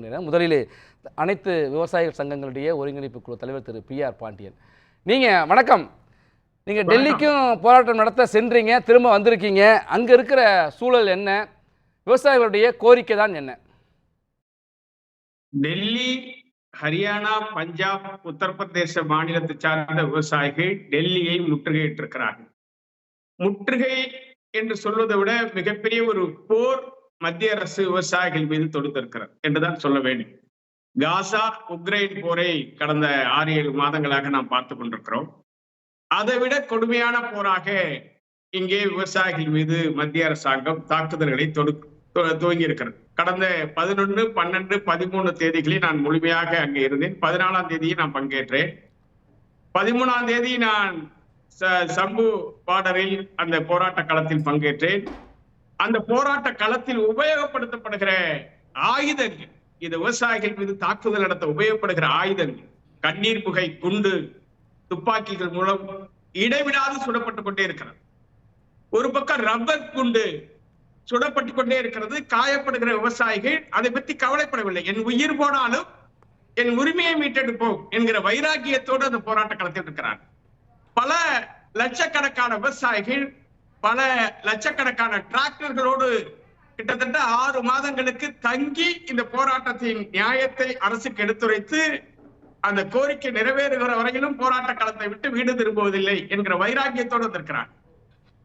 முதலிலே அனைத்து விவசாயிகள் சங்கங்களுடைய ஒருங்கிணைப்பு குழு தலைவர் திரு பி ஆர் பாண்டியன். நீங்க வணக்கம். நீங்க டெல்லிக்கும் போராட்டம் நடத்த சென்றீங்க திரும்ப வந்திருக்கீங்க. அங்க இருக்கிற சூழல் என்ன? விவசாயிகளுடைய கோரிக்கை தான் என்ன? டெல்லி ஹரியானா பஞ்சாப் உத்தரப்பிரதேச மாநிலத்தை சார்ந்த விவசாயிகள் டெல்லியை முற்றுகையிட்டிருக்கிறார்கள். முற்றுகை என்று சொல்வதை விட மிகப்பெரிய ஒரு போர் மத்திய அரசு விவசாயிகள் மீது தொடுத்திருக்கிறது என்றுதான் சொல்ல வேண்டும். காசா உக்ரைன் போரை கடந்த ஆறு ஏழு மாதங்களாக நாம் பார்த்து கொண்டிருக்கிறோம். அதை விட கொடுமையான போராக இங்கே விவசாயிகள் மீது மத்திய அரசாங்கம் தாக்குதல்களை தொடு துவங்கி இருக்கிறது கடந்த பதினொன்று பன்னெண்டு பதிமூணு தேதிகளில் நான் முழுமையாக அங்கே இருந்தேன். பதினாலாம் தேதியை நான் பங்கேற்றேன். பதிமூணாம் தேதி நான் ச- சம்பு பார்டரில் அந்த போராட்ட களத்தில் பங்கேற்றேன். அந்த போராட்ட களத்தில் உபயோகப்படுத்தப்படுகிற ஆயுதங்கள். இந்த விவசாயிகள் மீது தாக்குதல் நடத்த உபயோகப்படுகிற ஆயுதங்கள். கண்ணீர் புகை குண்டு துப்பாக்கிகள் மூலம் இடைவிடாது சுடப்பட்டு கொண்டே இருக்கிறது. ஒரு பக்கம் ரப்பர் குண்டு சுடப்பட்டு கொண்டே இருக்கிறது. காயப்படுகிற விவசாயிகள் அதை பற்றி கவலைப்படவில்லை. என் உயிர் போனாலும் என் உரிமையை மீட்டெடுப்போம் என்கிற வைராக்கியத்தோடு அந்த போராட்ட களத்தில் இருக்கிறார் பல லட்சக்கணக்கான விவசாயிகள் பல லட்சக்கணக்கான டிராக்டர்களோடு கிட்டத்தட்ட ஆறு மாதங்களுக்கு தங்கி இந்த போராட்டத்தின் நியாயத்தை அரசுக்கு எடுத்துரைத்து அந்த கோரிக்கை நிறைவேறுகிற வரையிலும் போராட்ட களத்தை விட்டு வீடு திரும்புவதில்லை என்கிற வைராக்கியத்தோடு வந்திருக்கிறார்.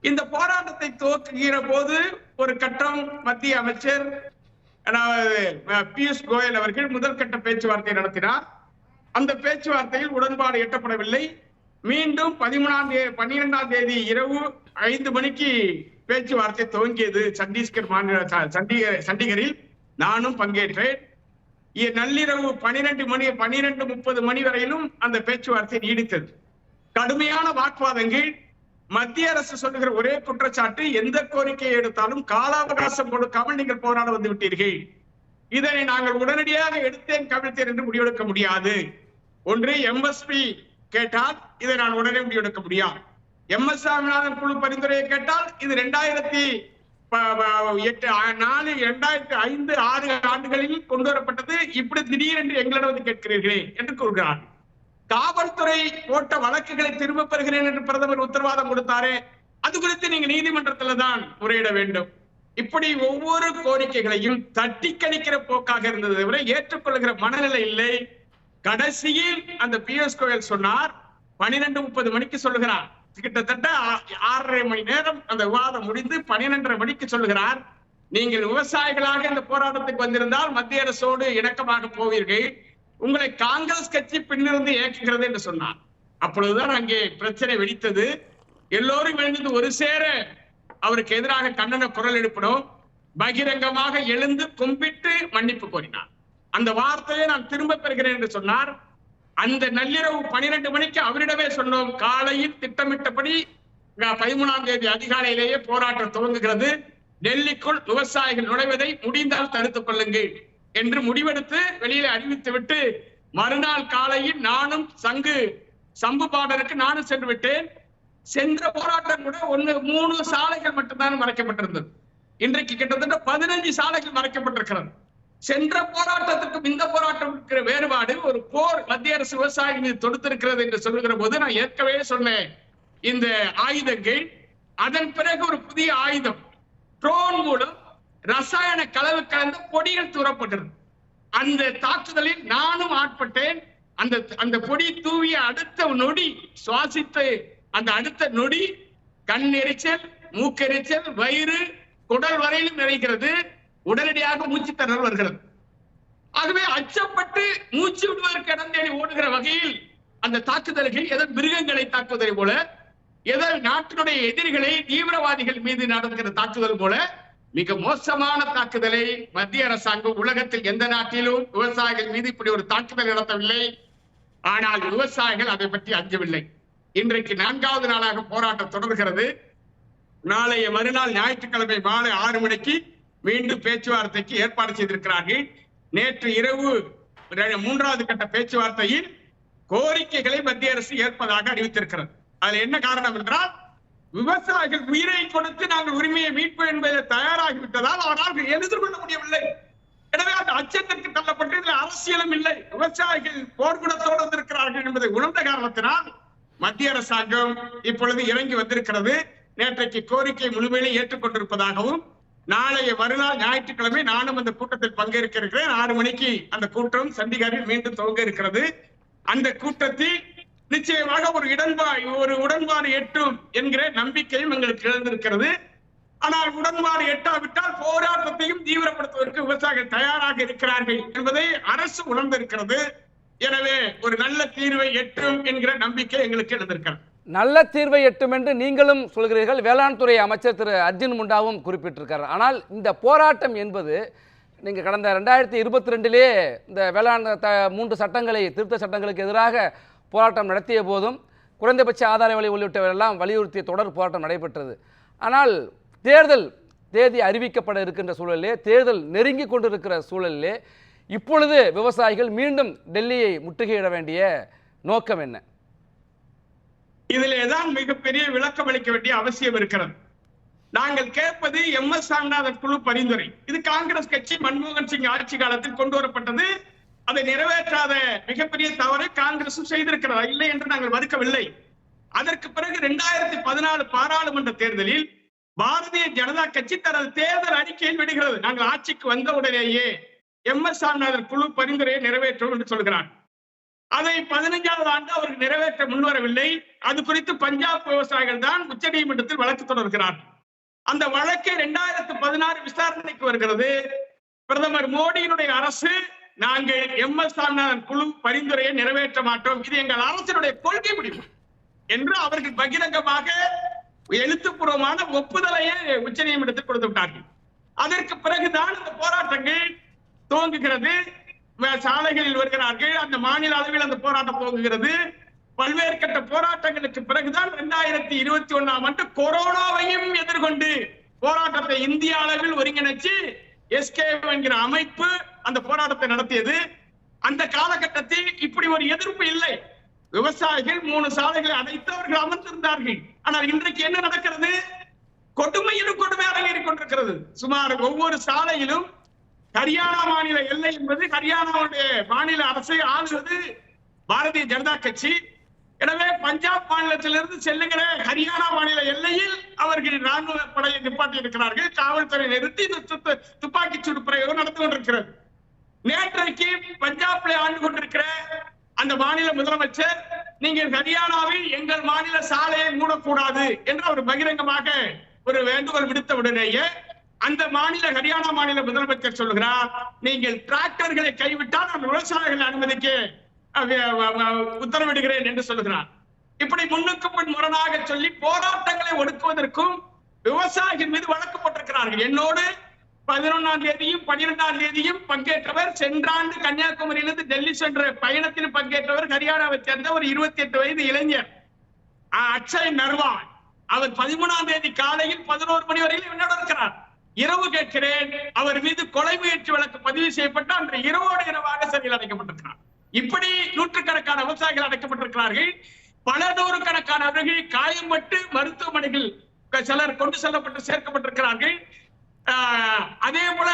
இந்த போராட்டத்தை துவக்குகிற போது ஒரு கட்டம் மத்திய அமைச்சர் பியூஷ் கோயல் அவர்கள் முதற்கட்ட பேச்சுவார்த்தை நடத்தினார். அந்த பேச்சுவார்த்தையில் உடன்பாடு எட்டப்படவில்லை. மீண்டும் பதிமூணாம் தேதி பன்னிரெண்டாம் தேதி இரவு ஐந்து மணிக்கு பேச்சுவார்த்தை துவங்கியது சத்தீஸ்கர் மாநில சண்டிகர் சண்டிகரில் நானும் பங்கேற்றேன். நள்ளிரவு பனிரெண்டு மணி பனிரெண்டு முப்பது மணி வரையிலும் அந்த பேச்சுவார்த்தை நீடித்தது. கடுமையான வாக்குவாதங்கள் மத்திய அரசு சொல்லுகிற ஒரே குற்றச்சாட்டு எந்த கோரிக்கையை எடுத்தாலும் கால அவகாசம் கொடுக்காமல் நீங்கள் போராட வந்து விட்டீர்கள். இதனை நாங்கள் உடனடியாக எடுத்தேன் கவிழ்த்தேன் என்று முடிவெடுக்க முடியாது. ஒன்று எம்எஸ்பி கேட்டால் இதை நான் உடனே முடிவெடுக்க முடியாது. எம் எஸ் சாமிநாதன் குழு பரிந்துரையை கேட்டால் இது ரெண்டாயிரத்தி எட்டு நாலு இரண்டாயிரத்தி ஐந்து ஆறு ஆண்டுகளில் கொண்டு வரப்பட்டது. இப்படி திடீரென்று எங்களிடம் வந்து கேட்கிறீர்களே என்று கூறுகிறார். காவல்துறை போட்ட வழக்குகளை திரும்ப பெறுகிறேன் என்று பிரதமர் உத்தரவாதம் கொடுத்தாரே அது குறித்து நீங்க நீதிமன்றத்துல தான் முறையிட வேண்டும். இப்படி ஒவ்வொரு கோரிக்கைகளையும் தட்டி கணிக்கிற போக்காக இருந்ததை தவிர ஏற்றுக்கொள்கிற மனநிலை இல்லை. கடைசியில் அந்த பி எஸ் கோயல் சொன்னார் பனிரெண்டு முப்பது மணிக்கு சொல்லுகிறார். கிட்டத்தட்ட ஆறரை மணி நேரம் அந்த விவாதம் முடிந்து பன்னிரெண்டரை மணிக்கு சொல்லுகிறார் நீங்கள் விவசாயிகளாக இந்த போராட்டத்துக்கு வந்திருந்தால் மத்திய அரசோடு இணக்கமாக போவீர்கள். உங்களை காங்கிரஸ் கட்சி பின்னிருந்து இயக்குகிறது என்று சொன்னார். அப்பொழுதுதான் அங்கே பிரச்சனை வெடித்தது. எல்லோரும் எழுந்து ஒரு சேர அவருக்கு எதிராக கண்டன குரல் எழுப்பினோம். பகிரங்கமாக எழுந்து கும்பிட்டு மன்னிப்பு கோரினார். அந்த வார்த்தையை நான் திரும்ப பெறுகிறேன் என்று சொன்னார். அந்த நள்ளிரவு பனிரெண்டு மணிக்கு அவரிடமே சொன்னோம். காலையில் திட்டமிட்டபடி பதிமூணாம் தேதி அதிகாலையிலேயே போராட்டம் துவங்குகிறது. டெல்லிக்குள் விவசாயிகள் நுழைவதை முடிந்தால் தடுத்துக் கொள்ளுங்கள் என்று முடிவெடுத்து வெளியில அறிவித்து விட்டு மறுநாள் காலையில் நானும் சங்கு சம்பு பாடருக்கு நானும் சென்று விட்டேன். சென்ற போராட்டம் கூட ஒண்ணு மூணு சாலைகள் மட்டும்தான் மறைக்கப்பட்டிருந்தது. இன்றைக்கு கிட்டத்தட்ட பதினஞ்சு சாலைகள் மறைக்கப்பட்டிருக்கிறது. சென்ற போராட்டத்திற்கும் இந்த போராட்டம் இருக்கிற வேறுபாடு ஒரு போர் மத்திய அரசு விவசாயிகள் மீது தொடுத்திருக்கிறது என்று சொல்லுகிற போது நான் ஏற்கனவே சொன்னேன். இந்த ஆயுதங்கள் அதன் பிறகு ஒரு புதிய ஆயுதம். ட்ரோன் மூலம் ரசாயன கலவு கலந்த பொடிகள் தூரப்பட்டது அந்த தாக்குதலில் நானும் ஆட்பட்டேன். அந்த அந்த பொடி தூவிய அடுத்த நொடி சுவாசித்து அந்த அடுத்த நொடி கண் எரிச்சல் மூக்கெரிச்சல் வயிறு குடல் வரையிலும் நிறைகிறது. உடனடியாக மூச்சு திணறல் வருகிறது. ஆகவே அச்சப்பட்டு மூச்சு விடுவதற்கு இடம் தேடி ஓடுகிற வகையில் அந்த தாக்குதல்கள் எதன் மிருகங்களை தாக்குவதை போல எதன் நாட்டினுடைய எதிரிகளை தீவிரவாதிகள் மீது நடக்கிற தாக்குதல் போல மிக மோசமான தாக்குதலை மத்திய அரசாங்கம் உலகத்தில் எந்த நாட்டிலும் விவசாயிகள் மீது இப்படி ஒரு தாக்குதல் நடத்தவில்லை. ஆனால் விவசாயிகள் அதை பற்றி அஞ்சவில்லை. இன்றைக்கு நான்காவது நாளாக போராட்டம் தொடர்கிறது. நாளைய மறுநாள் ஞாயிற்றுக்கிழமை மாலை ஆறு மணிக்கு மீண்டும் பேச்சுவார்த்தைக்கு ஏற்பாடு செய்திருக்கிறார்கள். நேற்று இரவு மூன்றாவது கட்ட பேச்சுவார்த்தையில் கோரிக்கைகளை மத்திய அரசு ஏற்பதாக அறிவித்திருக்கிறது. அதுல என்ன காரணம் என்றால் விவசாயிகள் உயிரை கொடுத்து நாங்கள் உரிமையை மீட்போம் என்பதை தயாராகிவிட்டதால் அவரால் எதிர்கொள்ள முடியவில்லை. எனவே அந்த அச்சத்திற்கு தள்ளப்பட்டு இதில் அரசியலும் இல்லை. விவசாயிகள் போர்க்குணத்தோடு வந்திருக்கிறார்கள் என்பதை உணர்ந்த காரணத்தினால் மத்திய அரசாங்கம் இப்பொழுது இறங்கி வந்திருக்கிறது. நேற்றைக்கு கோரிக்கை முழுமையிலே ஏற்றுக்கொண்டிருப்பதாகவும் நாளைய மறுநாள் ஞாயிற்றுக்கிழமை நானும் அந்த கூட்டத்தில் பங்கேற்க இருக்கிறேன் ஆறு மணிக்கு அந்த கூட்டம் சண்டிகாரில் மீண்டும் துவங்க இருக்கிறது. அந்த கூட்டத்தில் நிச்சயமாக ஒரு இடன்பாடு ஒரு உடன்பாடு எட்டும் என்கிற நம்பிக்கையும் எங்களுக்கு எழுந்திருக்கிறது. ஆனால் உடன்பாடு எட்டாவிட்டால் போராட்டத்தையும் தீவிரப்படுத்துவதற்கு விவசாயிகள் தயாராக இருக்கிறார்கள் என்பதை அரசு உணர்ந்திருக்கிறது. எனவே ஒரு நல்ல தீர்வை எட்டும் என்கிற நம்பிக்கை எங்களுக்கு எழுந்திருக்கிறது. நல்ல தீர்வை எட்டும் என்று நீங்களும் சொல்கிறீர்கள். வேளாண் துறை அமைச்சர் திரு அர்ஜுன் முண்டாவும் குறிப்பிட்டிருக்கார். ஆனால் இந்த போராட்டம் என்பது நீங்கள் கடந்த ரெண்டாயிரத்தி இருபத்தி ரெண்டிலே இந்த வேளாண் த மூன்று சட்டங்களை திருத்த சட்டங்களுக்கு எதிராக போராட்டம் நடத்திய போதும் குறைந்தபட்ச ஆதார விலை உள்ளிட்டவையெல்லாம் வலியுறுத்திய தொடர் போராட்டம் நடைபெற்றது. ஆனால் தேர்தல் தேதி அறிவிக்கப்பட இருக்கின்ற சூழலிலே தேர்தல் நெருங்கி கொண்டிருக்கிற சூழலிலே இப்பொழுது விவசாயிகள் மீண்டும் டெல்லியை முற்றுகையிட வேண்டிய நோக்கம் என்ன? இதிலே தான் மிகப்பெரிய விளக்கம் அளிக்க வேண்டிய அவசியம் இருக்கிறது. நாங்கள் கேட்பது எம் எஸ் சாமிநாதன் குழு பரிந்துரை. இது காங்கிரஸ் கட்சி மன்மோகன் சிங் ஆட்சி காலத்தில் கொண்டு வரப்பட்டது. அதை நிறைவேற்றாத மிகப்பெரிய தவறு காங்கிரசும் செய்திருக்கிறதா. இல்லை என்று நாங்கள் மறுக்கவில்லை. அதற்கு பிறகு இரண்டாயிரத்தி பதினாலு பாராளுமன்ற தேர்தலில் பாரதிய ஜனதா கட்சி தனது தேர்தல் அறிக்கையில் விடுகிறது. நாங்கள் ஆட்சிக்கு வந்த உடனேயே எம் எஸ் சாமிநாதன் குழு பரிந்துரையை நிறைவேற்றும் என்று சொல்கிறான் அதை பதினைஞ்சாவது ஆண்டு அவர்கள் நிறைவேற்ற முன்வரவில்லை. அது குறித்து பஞ்சாப் விவசாயிகள் தான் உச்ச நீதிமன்றத்தில் வழக்கு தொடர்கிறார் அந்த வழக்கு இரண்டாயிரத்து பதினாறு விசாரணைக்கு வருகிறது. பிரதமர் மோடியினுடைய அரசு நாங்கள் எம் எஸ் சாமிநாதன் குழு பரிந்துரையை நிறைவேற்ற மாட்டோம். இது எங்கள் அரசினுடைய கொள்கை முடிவு. என்று அவர்கள் பகிரங்கமாக எழுத்துப்பூர்வமான ஒப்புதலையே உச்ச நீதிமன்றத்தில் கொடுத்து விட்டார்கள். அதற்கு பிறகுதான் இந்த போராட்டங்கள் துவங்குகிறது. சாலைகளில் வருகிறார்கள். அந்த மாநில அளவில் அந்த போராட்டம் போகுகிறது. பல்வேறு கட்ட போராட்டங்களுக்கு பிறகுதான் இரண்டாயிரத்தி இருபத்தி ஒண்ணாம் ஆண்டு கொரோனாவையும் எதிர்கொண்டு போராட்டத்தை இந்திய அளவில் ஒருங்கிணைச்சு எஸ்கே என்கிற அமைப்பு அந்த போராட்டத்தை நடத்தியது. அந்த காலகட்டத்தில் இப்படி ஒரு எதிர்ப்பு இல்லை. விவசாயிகள் மூணு சாலைகளை அடைத்து அவர்கள் அமர்ந்திருந்தார்கள். ஆனால் இன்றைக்கு என்ன நடக்கிறது? கொடுமையிலும் கொடுமை அரங்கேறிக் கொண்டிருக்கிறது சுமார் ஒவ்வொரு சாலையிலும் ஹரியானா மாநில எல்லை என்பது ஹரியானாவுடைய மாநில அரசை ஆளுவது பாரதிய ஜனதா கட்சி. எனவே பஞ்சாப் மாநிலத்திலிருந்து செல்லுகிற ஹரியானா மாநில எல்லையில் அவர்கள் ராணுவ படையை நிப்பாட்டி இருக்கிறார்கள். காவல்துறை நிறுத்தி இந்த துப்பாக்கி சூடு பிரயோகம் நடந்து கொண்டிருக்கிறது. நேற்றைக்கு பஞ்சாப்ல ஆண்டு கொண்டிருக்கிற அந்த மாநில முதலமைச்சர் நீங்கள் ஹரியானாவில் எங்கள் மாநில சாலையை மூடக்கூடாது என்று அவர் பகிரங்கமாக ஒரு வேண்டுகோள் விடுத்த உடனேயே அந்த மாநில ஹரியானா மாநில முதலமைச்சர் சொல்லுகிறார் நீங்கள் டிராக்டர்களை கைவிட்டால் நான் விவசாயிகளை அனுமதிக்க உத்தரவிடுகிறேன் என்று சொல்லுகிறார். இப்படி முன்னுக்கு பின் முரணாக சொல்லி போராட்டங்களை ஒடுக்குவதற்கும் விவசாயிகள் மீது வழக்கு போட்டிருக்கிறார்கள். என்னோடு பதினொன்னாம் தேதியும் பன்னிரெண்டாம் தேதியும் பங்கேற்றவர் சென்ற ஆண்டு கன்னியாகுமரியிலிருந்து டெல்லி சென்ற பயணத்தில் பங்கேற்றவர் ஹரியானாவை சேர்ந்த ஒரு இருபத்தி எட்டு வயது இளைஞர். அஹ், அக்ஷய் நர்வால். அவர் பதிமூணாம் தேதி காலையில் பதினோரு மணி வரையில் என்னோட இருக்கிறார். இரவு கேட்கிறேன். அவர் மீது கொலை முயற்சி வழக்கு பதிவு செய்யப்பட்டு அன்று இரவோடு இரவாக சிறையில் அடைக்கப்பட்டிருக்கிறார். இப்படி நூற்றுக்கணக்கான விவசாயிகள் அடைக்கப்பட்டிருக்கிறார்கள். பல நூறுக்கணக்கானவர்கள் காயம்பட்டு மருத்துவமனைகள் சிலர் கொண்டு செல்லப்பட்டு சேர்க்கப்பட்டிருக்கிறார்கள். ஆஹ், அதே போல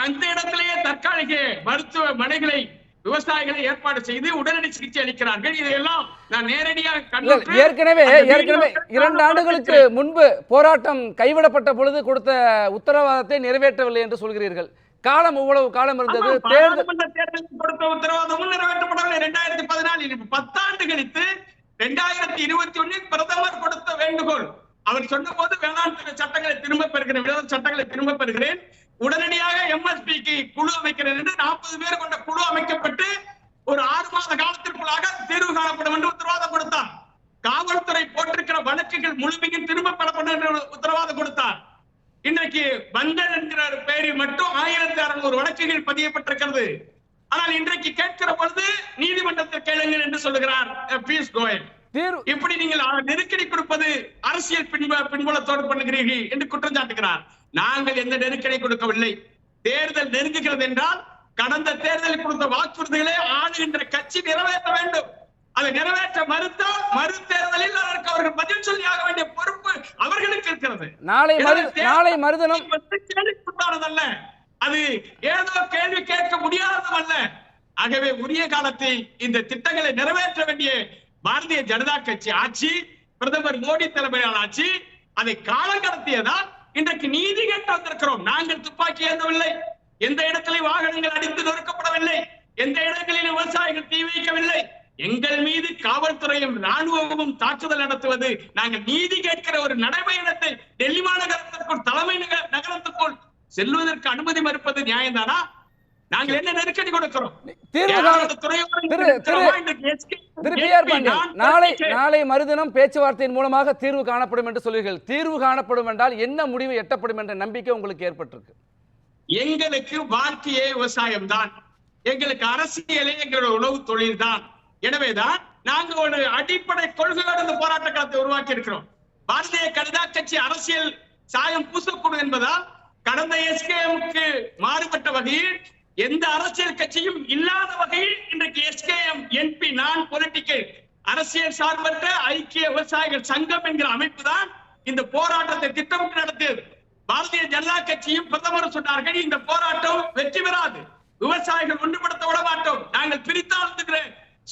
அந்த இடத்திலேயே தற்காலிக மருத்துவமனைகளை விவசாயிகளை ஏற்பாடு செய்து உடனடி சிகிச்சை அளிக்கிறார்கள். இதையெல்லாம் நான் நேரடியாக ஏற்கனவே ஏற்கனவே இரண்டு ஆண்டுகளுக்கு. முன்பு போராட்டம் கைவிடப்பட்ட பொழுது கொடுத்த உத்தரவாதத்தை நிறைவேற்றவில்லை என்று சொல்கிறீர்கள். காலம் இவ்வளவு காலம் இருந்தது? தேர்தல் கொடுத்த உத்தரவாதமும் நிறைவேற்றப்படவில்லை இரண்டாயிரத்தி பதினாலில் இப்ப பத்தாண்டு கழித்து இரண்டாயிரத்தி இருபத்தி ஒன்னில் பிரதமர் கொடுத்த வேண்டுகோள். அவர் சொன்ன போது வேளாண் சட்டங்களை திரும்ப பெறுகிறேன் வேளாண் சட்டங்களை திரும்ப பெறுகிறேன். உடனடியாக எம்எஸ்பிக்கு குழு அமைக்கிறேன் என்று நாற்பது பேர் கொண்ட குழு அமைக்கப்பட்டு ஒரு ஆறு மாத காலத்திற்குள்ளாக தீர்வு காணப்படும் என்று உத்தரவாதம் கொடுத்தார். காவல்துறை போட்டிருக்கிற வழக்குகள் முழுமையும் திரும்ப பெறப்படும் என்று உத்தரவாதம் கொடுத்தார். இன்றைக்கு பந்தன் என்கிற பெயரில் மட்டும் ஆயிரத்தி அறுநூறு வழக்குகள் பதியப்பட்டிருக்கிறது. ஆனால் இன்றைக்கு கேட்கிற பொழுது நீதிமன்றத்தில் கேளுங்கள் என்று சொல்லுகிறார் பியூஷ் கோயல். இப்படி நீங்கள் நெருக்கடி கொடுப்பது அரசியல் பின்ப பின்புலத்தோடு பண்ணுகிறீர்கள் என்று குற்றம் சாட்டுகிறார். நாங்கள் எந்த நெருக்கடி கொடுக்கவில்லை. தேர்தல் நெருங்குகிறது என்றால் கடந்த தேர்தலில் கொடுத்த வாக்குறுதிகளை ஆளுகின்ற கட்சி நிறைவேற்ற வேண்டும். அதை நிறைவேற்ற மறுத்தால் மறு தேர்தலில் அதற்கு அவர்கள் பதில் சொல்லி ஆக வேண்டிய பொறுப்பு அவர்களுக்கு இருக்கிறது. நாளை நாளை மறுதினம் என்பது கேள்விக்குட்பானதல்ல அது ஏதோ கேள்வி கேட்க முடியாததும் அல்ல ஆகவே உரிய காலத்தில் இந்த திட்டங்களை நிறைவேற்ற வேண்டிய பாரதிய ஜனதா கட்சி ஆட்சி பிரதமர் மோடி தலைமையிலான ஆட்சி அதை காலம் கடத்தியதால் இன்றைக்கு நீதி கேட்டு வந்திருக்கிறோம் நாங்கள் துப்பாக்கி ஏந்தவில்லை. எந்த இடத்திலே வாகனங்கள் அடித்து நொறுக்கப்படவில்லை. எந்த இடங்களிலும் விவசாயிகள் தீ வைக்கவில்லை. எங்கள் மீது காவல்துறையும் ராணுவமும் தாக்குதல் நடத்துவது நாங்கள் நீதி கேட்கிற ஒரு நடைபயணத்தை டெல்லி மாநகரத்திற்குள் தலைமை நகரத்துக்குள் செல்வதற்கு அனுமதி மறுப்பது நியாயம்தானா? நாங்கள் என்ன நெருக்கடி கொடுக்கிறோம்? நாளை நாளை மறுதினம் பேச்சுவார்த்தையின் மூலமாக தீர்வு காணப்படும் என்று சொல்வீர்கள். தீர்வு காணப்படும் என்றால் என்ன முடிவு எட்டப்படும் என்ற நம்பிக்கை உங்களுக்கு ஏற்பட்டிருக்கு? எங்களுக்கு வாழ்க்கையே விவசாயம் தான் எங்களுக்கு அரசியலே எங்களோட உணவு தொழில் தான் எனவேதான் நாங்க ஒரு அடிப்படை கொள்கையோட இந்த போராட்ட களத்தை உருவாக்கி இருக்கிறோம் பாரதிய ஜனதா கட்சி அரசியல் சாயம் பூசக்கூடும் என்பதால் கடந்த எஸ்கேஎம்க்கு மாறுபட்ட வகையில் எந்த அரசியல் கட்சியும் இல்லாத வகையில் இன்றைக்கு எஸ்கேஎம் என்பி நான் பொலிட்டிக்கல் அரசியல் சார்பற்ற ஐக்கிய விவசாயிகள் சங்கம் என்கிற அமைப்பு தான் இந்த போராட்டத்தை திட்டமிட்டு நடத்தியது. பாரதிய ஜனதா கட்சியும் பிரதமர் சொன்னார்கள் இந்த போராட்டம் வெற்றி பெறாது. விவசாயிகள் ஒன்றுபடுத்த விட மாட்டோம். நாங்கள் பிரித்தாழ்ந்துகிற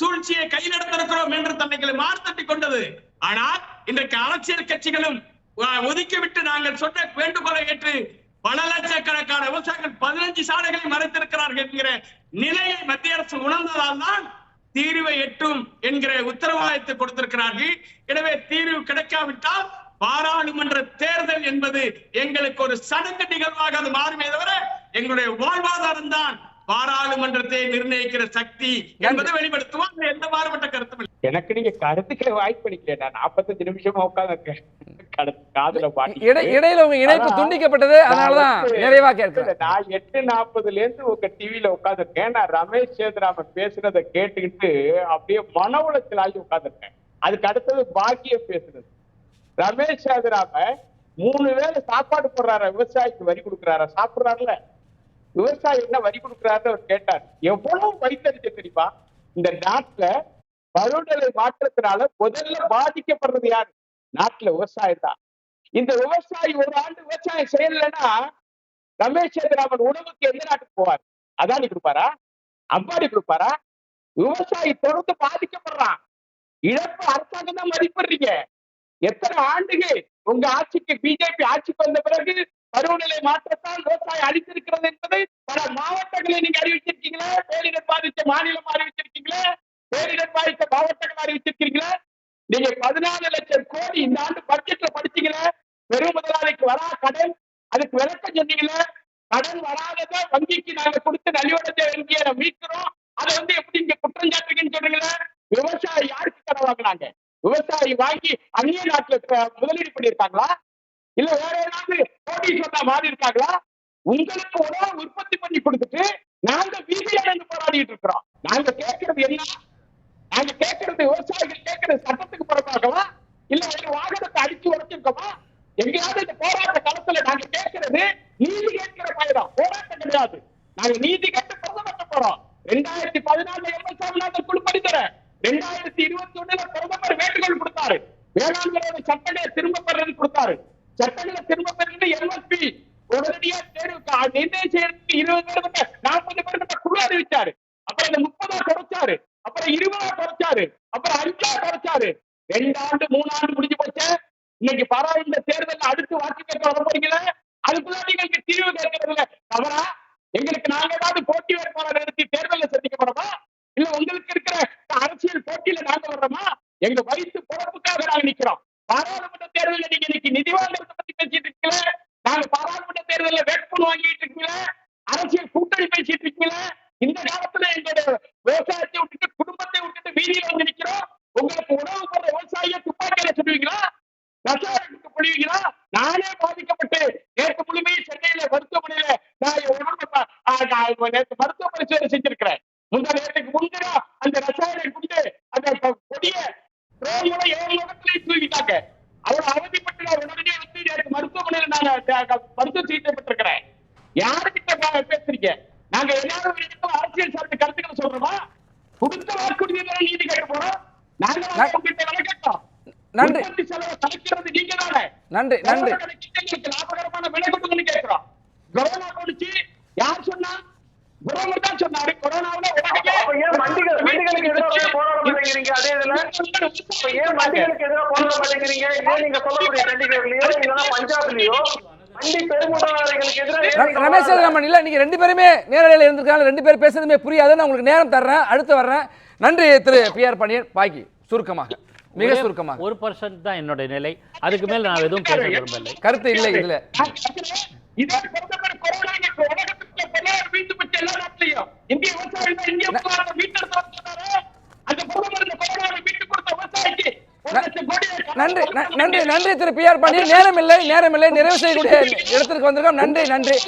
சூழ்ச்சியை கையில் எடுத்திருக்கிறோம் என்று தன்னைகளை மாறுத்தட்டி கொண்டது. ஆனால் இன்றைக்கு அரசியல் கட்சிகளும் ஒதுக்கிவிட்டு நாங்கள் சொன்ன வேண்டுகோளை ஏற்று பல லட்சக்கணக்கான விவசாயிகள் பதினஞ்சு சாலைகளை மறைத்திருக்கிறார்கள் என்கிற நிலையை மத்திய அரசு உணர்ந்ததால் தான் தீர்வை எட்டும் என்கிற உத்தரவாதத்தை கொடுத்திருக்கிறார்கள். எனவே தீர்வு கிடைக்காவிட்டால் பாராளுமன்ற தேர்தல் என்பது எங்களுக்கு ஒரு சடங்கு நிகழ்வாக அது மாறுமே தவிர எங்களுடைய வாழ்வாதாரம் தான் பாராளுமன்றத்தை நிர்ணயிக்கிற சக்தி என்பதை வெளிப்படுத்துவோம். எந்த மாறுபட்ட கருத்தும் இல்லை. எனக்கு நீங்க கருத்துக்களை வாய்ப்பளிக்கல நான் நாற்பத்தஞ்சு நிமிஷமா உட்காந்துருக்கேன் காதுல பாட்டி இடை- இடையில உங்க இணைப்பு துண்டிக்கப்பட்டது. அதனாலதான் நிறைவா கேட்கிறேன். நான் எட்டு நாற்பதுல இருந்து உங்க டிவில உட்காந்துருக்கேன் நான் ரமேஷ் சேதுராமன் பேசுனதை கேட்டுக்கிட்டு அப்படியே மன உளைச்சல் ஆகி உட்காந்துருக்கேன் அதுக்கு அடுத்தது பாக்கியம் பேசுனது. ரமேஷ் சேதுராமன் மூணு வேளை சாப்பாடு போடுறாரா விவசாயிக்கு வரி கொடுக்குறாரா சாப்பிடுறாருல விவசாயி என்ன வரி கொடுக்குறாருன்னு அவர் கேட்டார். எவ்வளவு வரித்தறிச்ச தெரியுமா? இந்த நாட்டுல பருவநிலை மாற்றத்தினால முதல்ல பாதிக்கப்படுறது யாரு? நாட்டுல விவசாயம் தான். இந்த விவசாயி ஒரு ஆண்டு விவசாயம் செய்யலைன்னா ரமேஷ் சந்திராமன் உணவுக்கு எந்த நாட்டுக்கு போவார்? அதானி கொடுப்பாரா? அம்பானி கொடுப்பாரா? விவசாயி தொடர்ந்து பாதிக்கப்படுறான். இழப்பு அரசாங்கம் தான் மதிப்பிடுறீங்க. எத்தனை ஆண்டுகள் உங்க ஆட்சிக்கு பிஜேபி ஆட்சிக்கு வந்த பிறகு பருவநிலை மாற்றத்தால் விவசாயம் அழித்திருக்கிறது என்பதை பல மாவட்டங்களை நீங்க அறிவிச்சிருக்கீங்களே பேரிடர் பாதித்த மாநிலம் அறிவிச்சிருக்கீங்களா பேரிடர் பாதித்த மாவட்டங்கள் அறிவிச்சிருக்கீங்களே. நீங்க பதினாலு லட்சம் கோடி இந்த ஆண்டு பட்ஜெட்ல படிச்சீங்களே பெரும் முதலாளிக்கு வரா கடன் அதுக்கு விளக்கம் சொன்னீங்களே கடன் வராததை வங்கிக்கு நாங்க கொடுத்து நலிவடைஞ்ச வங்கியை மீட்கிறோம். அதை வந்து எப்படி இங்க குற்றம் சாட்டுறீங்கன்னு சொல்றீங்களே விவசாயி யாருக்கு கடன் வாங்கினாங்க? விவசாயி வாங்கி அந்நிய நாட்டுல முதலீடு பண்ணியிருக்காங்களா? இல்ல வேற ஏதாவது கோடீஸ்வரா மாறி இருக்காங்களா? உங்களுக்கு உணவு உற்பத்தி பண்ணி கொடுத்துட்டு நாங்க வீதி அடைந்து போராடிட்டு இருக்கிறோம். நாங்க கேட்கறது என்ன? நாங்க கேட்கறது விவசாயிகள் கேட்கறது சட்டத்துக்கு புறம்பாகவா இல்ல ஒரு வாகனத்தை அடிச்சு உடைச்சிருக்கோமா எங்கேயாவது இந்த போராட்ட களத்துல நாங்க கேட்கறது நீதி கேட்கிற பயணம் போராட்டம் கிடையாது நாங்க நீதி கேட்டு பிரதமர் போறோம் ரெண்டாயிரத்தி பதினாலு எம்எல் சாமிநாதன் குழு பரிந்துரை ரெண்டாயிரத்தி இருபத்தி ஒண்ணுல பிரதமர் வேண்டுகோள் கொடுத்தாரு வேளாண்மையோட சட்டங்களை திரும்ப பெறது கொடுத்தாரு சட்டங்களை திரும்ப பெறது எம்எஸ்பி உடனடியா தேர்வு கா- நிர்ணயம் செய்யறதுக்கு இருபது பேர் கிட்ட நாற்பது பேர் கிட்ட குழு அறிவிச்சாரு அப்புறம் இந்த முப்பதா குறைச்சாரு அப்புறம் இருபதா குறைச்சாரு அப்புறம் அஞ்சா குறைச்சாரு ரெண்டு ஆண்டு மூணு ஆண்டு முடிஞ்சு போச்சு. இன்னைக்கு பாராளுமன்ற தேர்தல் அடுத்து வாக்கு கேட்க வர போறீங்களா? அதுக்குள்ள நீங்க தீர்வு கேட்கறதுல தவறா? எங்களுக்கு நாங்க ஏதாவது போட்டி வேட்பாளர் நிறுத்தி தேர்தலில் சந்திக்க போறோமா? இல்ல உங்களுக்கு இருக்கிற அரசியல் போட்டியில நாங்க வர்றோமா? எங்க வயிற்று பொழப்புக்காக நாங்க நிக்கிறோம். பாராளுமன்ற தேர்தலில் நீங்க இன்னைக்கு நிதி வாங்குறத பத்தி பேசிட்டு இருக்கீங்களே? நாங்க பாராளுமன்ற தேர்தலில் வேட்புமனு வாங்கிட்டு இருக்கீங்களே? அரசியல் கூட்டணி பேசிட்டு இருக்கீங்களே? இந்த காலத்துல எங்களோட விவசாயத்தை விட்டுட்டு குடும்பத்தை விட்டுட்டு வீதியில வந்து நிக்கிறோம். உங்களுக்கு உணவு சொல்லுவீங்களா? ரசாயனத்துக்கு பொழிவீங்களா நானே பாதிக்கப்பட்டு நேற்று முழுமையும் சென்னையில மருத்துவமனையில நான் நேற்று மருத்துவ பரிசோதனை செஞ்சிருக்கிறேன். முந்தா நேரத்துக்கு முந்தினா அந்த ரசாயன குண்டு அந்த கொடிய ரோகியோட ஏழு இடத்துலயும் தூக்கிட்டாங்க. அவ்வளவு அவதிப்பட்டு நான் உடனே வந்து நேற்று மருத்துவமனையில நான் மருத்துவ சிகிச்சை பெற்றிருக்கிறேன். யாருக்கிட்ட பேசுறீங்க? நாங்க எல்லாரும் இடத்துல அரசியல் சார்ந்த கருத்துக்களை சொல்றோமா? கொடுத்த வாக்குறுதியை நீதி கேட்க போறோம். நாங்க ந- உங்ககிட்ட விலை கேட்டோம் நன்றி. நீங்க நன்றி நன்றி. எங்களுக்கு லாபகரமான விலை கொடுங்கன்னு கேட்கிறோம். கொரோனா கொடுத்து யார் சொன்னா? பிரதமர் தான் சொன்னாரு. கொரோனாவுல உலகமே அப்ப ஏன் மண்டிகள் மண்டிகளுக்கு எதிராக போராட மாட்டேங்கிறீங்க? அதே இதுல அப்ப ஏன் மண்டிகளுக்கு எதிராக போராட மாட்டேங்கிறீங்க? இதே நீங்க சொல்லக்கூடிய சண்டிகர்லயோ இல்லைன்னா பஞ்சாப்லயோ நீங்க ரமேஷ்? சேதுராமன் இல்லை நீங்கள் ரெண்டு பேருமே நேரலையில் இருந்திருக்காங்க ரெண்டு பேர் பேசுறதுமே புரியாது நான் உங்களுக்கு நேரம் தர்றேன். அடுத்து வர்றேன். நன்றி திரு பி ஆர் பாண்டியன் பாக்கி சுருக்கமாக. மிக சுருக்கமாக. ஒரு பர்சன்ட் தான் என்னுடைய நிலை. அதுக்கு மேல நான் எதுவும் பேச விரும்பவில்லை. கருத்து இல்லை இதுல. நன்றி நன்றி நன்றி திரு பி ஆர் பாண்டியன். நேரம் இல்லை நேரம் இல்லை நிறைவு செய்யக்கூடிய இடத்திற்கு வந்திருக்கோம். நன்றி நன்றி.